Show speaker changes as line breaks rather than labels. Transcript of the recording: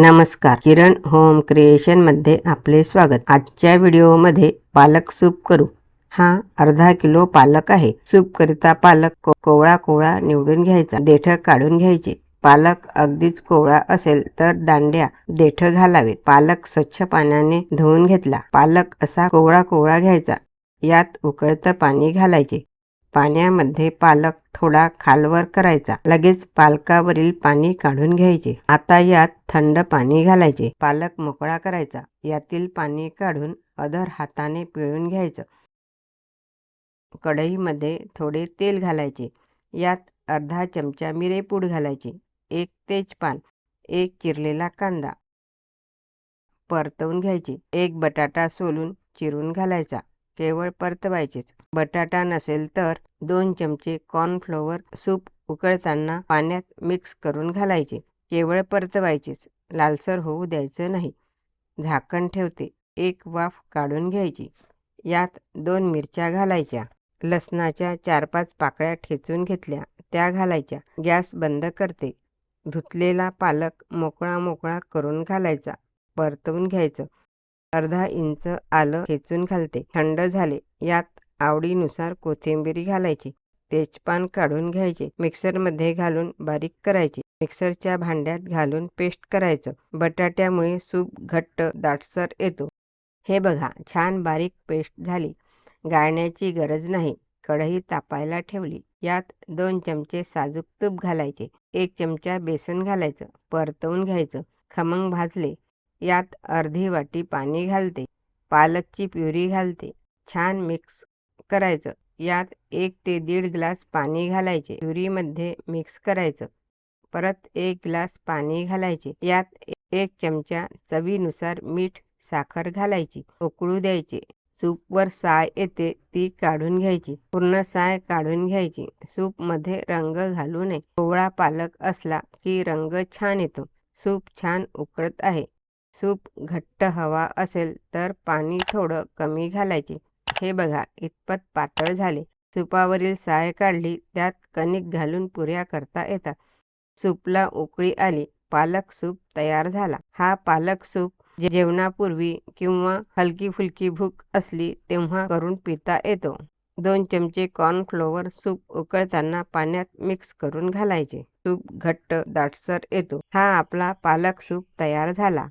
नमस्कार. किरण होम क्रिएशनमध्ये आपले स्वागत. आजच्या व्हिडिओमध्ये पालक सूप करू. हा अर्धा किलो पालक आहे. सूप करिता पालक को- कोवळा कोवळा निवडून घ्यायचा. देठ काढून घ्यायचे. पालक अगदीच कोवळा असेल तर दांड्या देठ घालावेत. पालक स्वच्छ पाण्याने धुवून घेतला. पालक असा कोवळा कोवळा घ्यायचा. यात उकळतं पाणी घालायचे. पाण्यामध्ये पालक थोडा खालवर करायचा. लगेच पालकावरील पाणी काढून घ्यायचे. आता यात थंड पाणी घालायचे. पालक मोकळा करायचा. यातील पाणी काढून अधर हाताने पिळून घ्यायचं. कढईमध्ये थोडे तेल घालायचे. यात अर्धा चमचा मिरेपूड घालायचे. एक तेजपान एक चिरलेला कांदा परतवून घ्यायचे. एक बटाटा सोलून चिरून घालायचा. केवळ परतवायचेच. बटाटा नसेल तर दोन चमचे कॉर्नफ्लोअर सूप उकळताना पाण्यात मिक्स करून घालायचे. केवळ परतवायचेच. लालसर होऊ द्यायचं नाही. झाकण ठेवते. एक वाफ काढून घ्यायची. यात दोन मिरच्या घालायच्या. लसणाच्या चार पाच पाकळ्या ठेचून घेतल्या. त्या घालायच्या. गॅस बंद करते. धुतलेला पालक मोकळा मोकळा करून घालायचा. परतवून घ्यायचं. अर्धा इंच आलं ठेचून घालते. थंड झाले. यात आवडीनुसार कोथिंबीर घालायची. तेजपान काढून घ्यायचे. मिक्सरमध्ये घालून बारीक करायची. मिक्सरच्या भांड्यात घालून पेस्ट करायचं. बटाट्यामुळे सूप घट्ट दाटसर येतो. हे बघा छान बारीक पेस्ट झाली. गाळण्याची गरज नाही. कढई तापायला ठेवली. यात दोन चमचे साजूक तूप घालायचे. एक चमचा बेसन घालायचं. परतवून घ्यायचं. खमंग भाजले. यात अर्धी वाटी पाणी घालते. पालकची प्युरी घालते. छान मिक्स करायचं. यात एक ते दीड ग्लास पाणी घालायचे. प्युरीमध्ये मिक्स करायचं. परत एक ग्लास पाणी घालायचे. यात एक चमचा चवीनुसार मीठ साखर घालायची. उकळू द्यायचे. सूपवर साय येते ती काढून घ्यायची. पूर्ण साय काढून घ्यायची. सूपमध्ये रंग घालू नये. कोवळा पालक असला की रंग छान येतो. सूप छान उकळत आहे. सूप घट्ट हवा असेल तर पाणी थोडं कमी घालायचे. हे बघा इतपत पातळ झाले. सुपावरील साय काढली त्यात कणिक घालून पुऱ्या करता येतात. सूपला उकळी आली पालक सूप तयार झाला. हा पालक सूप जेवणापूर्वी किंवा हलकी फुलकी भूक असली तेव्हा करून पिता येतो. दोन चमचे कॉर्नफ्लोअर सूप उकळताना पाण्यात मिक्स करून घालायचे. सूप घट्ट दाटसर येतो. हा आपला पालक सूप तयार झाला.